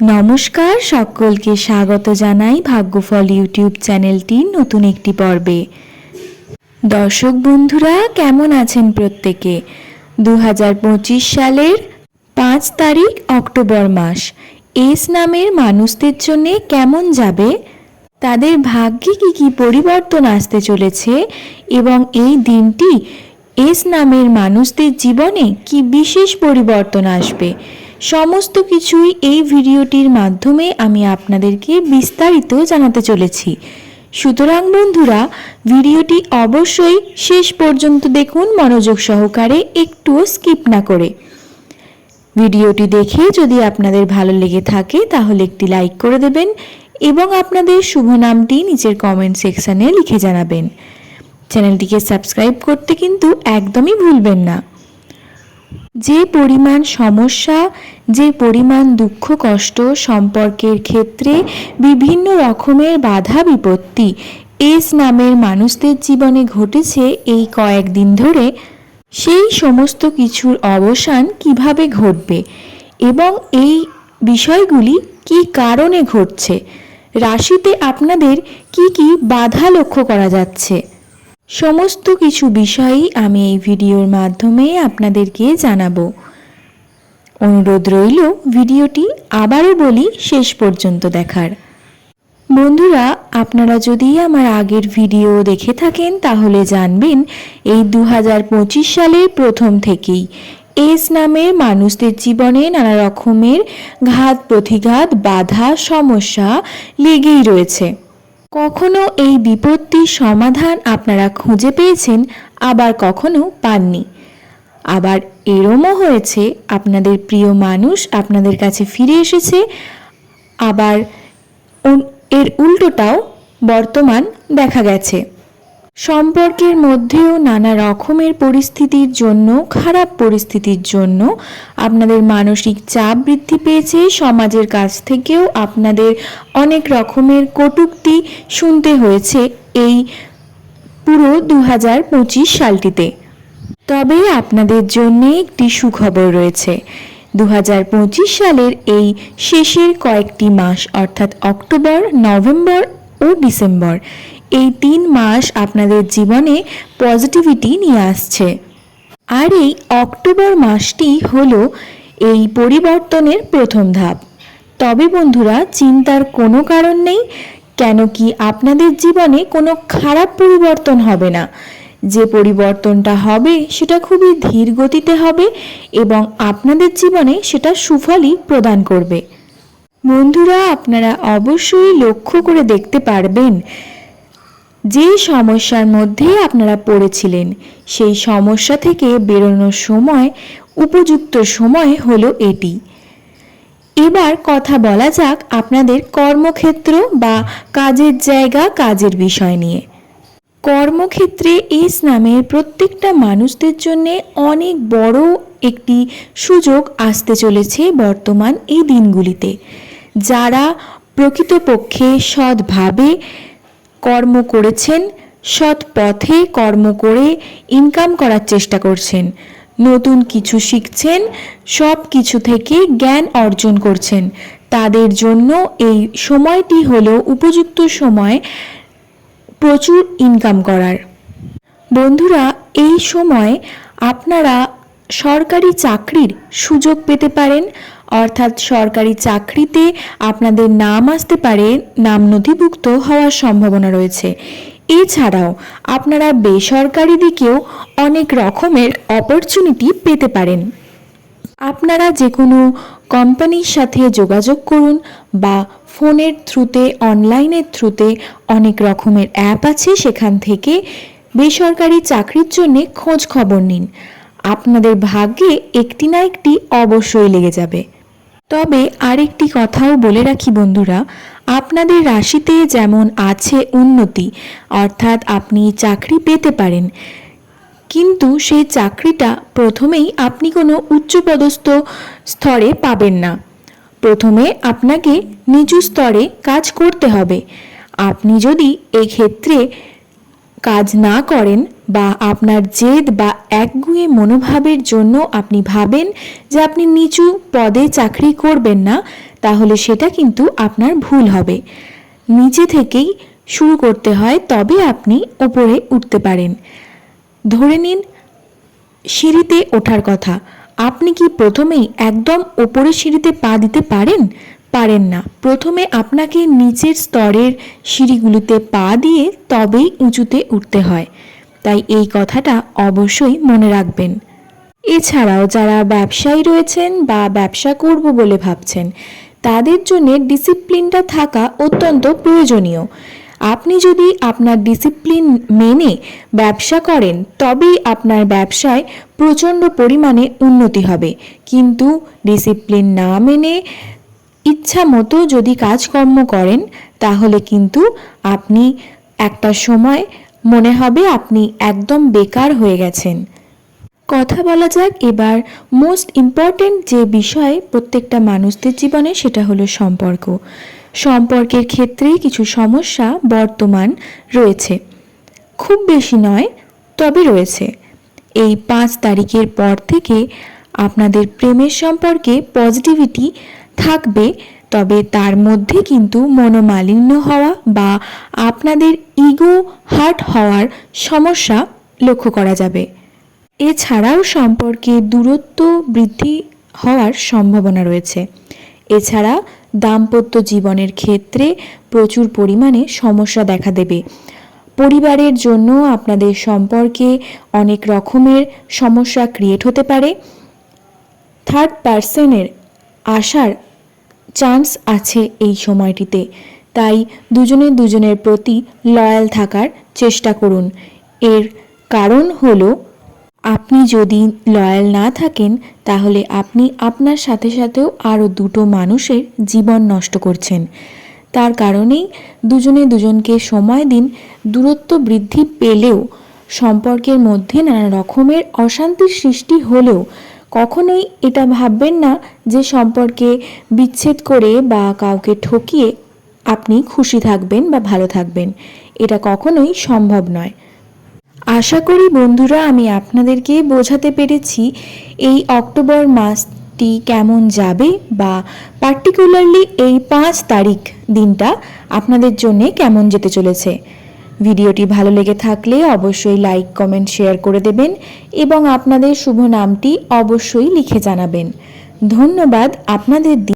নমস্কার, সকলকে স্বাগত জানাই ভাগ্যফল ইউটিউব চ্যানেলটির নতুন একটি পর্বে। দর্শক বন্ধুরা, কেমন আছেন প্রত্যেকে? দু হাজার পঁচিশ সালের পাঁচ তারিখ অক্টোবর মাস। এস নামের মানুষদের জন্যে কেমন যাবে? তাদের ভাগ্যে কি কি পরিবর্তন আসতে চলেছে? এবং এই দিনটি এস নামের মানুষদের জীবনে কি বিশেষ পরিবর্তন আসবে? সমস্ত কিছুই এই ভিডিওটির মাধ্যমে আমি আপনাদেরকে বিস্তারিত জানাতে চলেছি। সুতরাং বন্ধুরা, ভিডিওটি অবশ্যই শেষ পর্যন্ত দেখুন, মনোযোগ সহকারে একটুও স্কিপ না করে। ভিডিওটি দেখে যদি আপনাদের ভালো লেগে থাকে, তাহলে একটি লাইক করে দেবেন এবং আপনাদের শুভ নামটি নিচের কমেন্ট সেকশানে লিখে জানাবেন। চ্যানেলটিকে সাবস্ক্রাইব করতে কিন্তু একদমই ভুলবেন না। যে পরিমাণ সমস্যা, যে পরিমাণ দুঃখ, কষ্ট সম্পর্কের ক্ষেত্রে বিভিন্ন রকমের বাধা বিপত্তি এস নামের মানুষদের জীবনে ঘটেছে এই কয়েকদিন ধরে। সেই সমস্ত কিছুর অবসান কীভাবে ঘটবে এবং এই বিষয়গুলি কি কারণে ঘটছে? রাশিতে আপনাদের কি কি বাধা লক্ষ্য করা যাচ্ছে? সমস্ত কিছু বিষয়ই আমি এই ভিডিওর মাধ্যমে আপনাদেরকে জানাব। অনুরোধ রইল ভিডিওটি আবারও বলি শেষ পর্যন্ত দেখার। বন্ধুরা, আপনারা যদি আমার আগের ভিডিও দেখে থাকেন, তাহলে জানবেন এই দু হাজার সালের প্রথম থেকেই এস নামের মানুষদের জীবনে নানা রকমের ঘাত প্রতিঘাত বাধা, সমস্যা লেগেই রয়েছে। কখনো এই বিপত্তির সমাধান আপনারা খুঁজে পেয়েছেন, আবার কখনো পাননি। আবার এরমও হয়েছে, আপনাদের প্রিয় মানুষ আপনাদের কাছে ফিরে এসেছে, আবার এর উল্টোটাও বর্তমান দেখা গেছে। সম্পর্কের মধ্যেও নানা রকমের পরিস্থিতির জন্য, খারাপ পরিস্থিতির জন্য আপনাদের মানসিক চাপ বৃদ্ধি পেয়েছে। সমাজের কাছ থেকেও আপনাদের অনেক রকমের কটূক্তি শুনতে হয়েছে এই পুরো দু হাজার পঁচিশ সালটিতে। তবে আপনাদের জন্য একটি সুখবর রয়েছে। দু হাজার পঁচিশ সালের এই শেষের কয়েকটি মাস, অর্থাৎ অক্টোবর, নভেম্বর ও ডিসেম্বর এই তিন মাস আপনাদের জীবনে পজিটিভিটি নিয়ে আসছে। আর এই অক্টোবর মাসটি হলো এই পরিবর্তনের প্রথম ধাপ। তবে বন্ধুরা, চিন্তার কোনো কারণ নেই, কেন কি আপনাদের জীবনে কোনো খারাপ পরিবর্তন হবে না। যে পরিবর্তনটা হবে, সেটা খুবই ধীর গতিতে হবে এবং আপনাদের জীবনে সেটা সুফলই প্রদান করবে। বন্ধুরা, আপনারা অবশ্যই লক্ষ্য করে দেখতে পারবেন যে সমস্যার মধ্যে আপনারা পড়েছিলেন, সেই সমস্যা থেকে বেরোনোর সময়, উপযুক্ত সময় হলো এটি। এবার কথা বলা যাক আপনাদের কর্মক্ষেত্র বা কাজের জায়গা, কাজের বিষয় নিয়ে। কর্মক্ষেত্রে এস নামের প্রত্যেকটা মানুষদের জন্য অনেক বড় একটি সুযোগ আসতে চলেছে বর্তমান এই দিনগুলিতে। যারা প্রকৃতপক্ষে সৎভাবে কর্ম করেছেন, সৎ পথে কর্ম করে ইনকাম করার চেষ্টা করছেন। নতুন কিছু শিখছেন, সব কিছু থেকে জ্ঞান অর্জন করছেন। তাদের জন্য এই সময়টি হলো উপযুক্ত সময় প্রচুর ইনকাম করার। বন্ধুরা, এই সময় আপনারা সরকারি চাকরির সুযোগ পেতে পারেন। অর্থাৎ সরকারি চাকরিতে আপনাদের নাম আসতে পারে নাম নথিভুক্ত হওয়ার সম্ভাবনা রয়েছে। এছাড়াও আপনারা বেসরকারি দিকেও অনেক রকমের অপরচুনিটি পেতে পারেন। আপনারা যে কোনো কোম্পানির সাথে যোগাযোগ করুন বা ফোনের থ্রুতে, অনলাইনের থ্রুতে অনেক রকমের অ্যাপ আছে সেখান থেকে বেসরকারি চাকরির জন্যে খোঁজ খবর নিন। আপনাদের ভাগ্যে একটি না একটি অবশ্যই লেগে যাবে। তবে আরেকটি কথাও বলে রাখি বন্ধুরা, আপনাদের রাশিতে যেমন আছে উন্নতি, অর্থাৎ আপনি চাকরি পেতে পারেন, কিন্তু সেই চাকরিটা প্রথমেই আপনি কোনো উচ্চপদস্থ স্তরে পাবেন না। প্রথমে আপনাকে নিচু স্তরে কাজ করতে হবে। আপনি যদি এক্ষেত্রে কাজ না করেন বা আপনার জেদ বা একগুঁয়ে মনোভাবের জন্য আপনি ভাবেন যে আপনি নিচু পদে চাকরি করবেন না, তাহলে সেটা কিন্তু আপনার ভুল হবে। নিচে থেকেই শুরু করতে হয় তবে আপনি ওপরে উঠতে পারেন। ধরে নিন, সিঁড়িতে ওঠার কথা। আপনি কি প্রথমেই একদম ওপরে সিঁড়িতে পা দিতে পারেন? পারেন না। প্রথমে আপনাকে নিচের স্তরের সিঁড়িগুলিতে পা দিয়ে তবেই উঁচুতে উঠতে হয়। তাই এই কথাটা অবশ্যই মনে রাখবেন। এছাড়াও যারা ব্যবসায়ী রয়েছেন বা ব্যবসা করব বলে ভাবছেন, তাদের জন্য ডিসিপ্লিনটা থাকা অত্যন্ত প্রয়োজনীয়। আপনি যদি আপনার ডিসিপ্লিন মেনে ব্যবসা করেন, তবেই আপনার ব্যবসায় প্রচণ্ড পরিমাণে উন্নতি হবে। কিন্তু ডিসিপ্লিন না মেনে ইচ্ছা মতো যদি কাজকর্ম করেন, তাহলে কিন্তু আপনি একটা সময় মনে হবে আপনি একদম বেকার হয়ে গেছেন। কথা বলা যাক, এবার মোস্ট ইম্পর্ট্যান্ট যে বিষয় প্রত্যেকটা মানুষদের জীবনে সেটা হলো সম্পর্ক। সম্পর্কের ক্ষেত্রে কিছু সমস্যা বর্তমান রয়েছে। খুব বেশি নয়, তবে রয়েছে। এই পাঁচ তারিখের পর থেকে আপনাদের প্রেমের সম্পর্কে পজিটিভিটি থাকবে, তবে তার মধ্যে কিন্তু মনোমালিন্য হওয়া বা আপনাদের ইগো হার্ট হওয়ার সমস্যা লক্ষ্য করা যাবে। এছাড়াও সম্পর্কে দূরত্ব বৃদ্ধি হওয়ার সম্ভাবনা রয়েছে। এছাড়া দাম্পত্য জীবনের ক্ষেত্রে প্রচুর পরিমাণে সমস্যা দেখা দেবে। পরিবারের জন্য আপনাদের সম্পর্কে অনেক রকমের সমস্যা ক্রিয়েট হতে পারে। থার্ড পার্সনের আসার চান্স আছে এই সময়টিতে। তাই দুজনে দুজনের প্রতি লয়াল থাকার চেষ্টা করুন। এর কারণ হলো, আপনি যদি লয়াল না থাকেন, তাহলে আপনি আপনার সাথে সাথেও আরও দুটো মানুষের জীবন নষ্ট করছেন। তার কারণেই দুজনে দুজনকে সময় দিন দূরত্ব বৃদ্ধি পেলেও সম্পর্কের মধ্যে নানা রকমের অশান্তির সৃষ্টি হলেও কখনোই এটা ভাববেন না যে সম্পর্কে বিচ্ছেদ করে বা কাউকে ঠকিয়ে আপনি খুশি থাকবেন বা ভালো থাকবেন। এটা কখনোই সম্ভব নয়। আশা করি বন্ধুরা, আমি আপনাদেরকে বোঝাতে পেরেছি এই অক্টোবর মাসটি কেমন যাবে বা পার্টিকুলারলি এই পাঁচ তারিখ দিনটা আপনাদের জন্য কেমন যেতে চলেছে। ভিডিওটি ভালো লেগে থাকলে অবশ্যই লাইক, কমেন্ট, শেয়ার করে দেবেন এবং আপনাদের শুভ নামটি অবশ্যই লিখে জানাবেন। ধন্যবাদ আপনাদের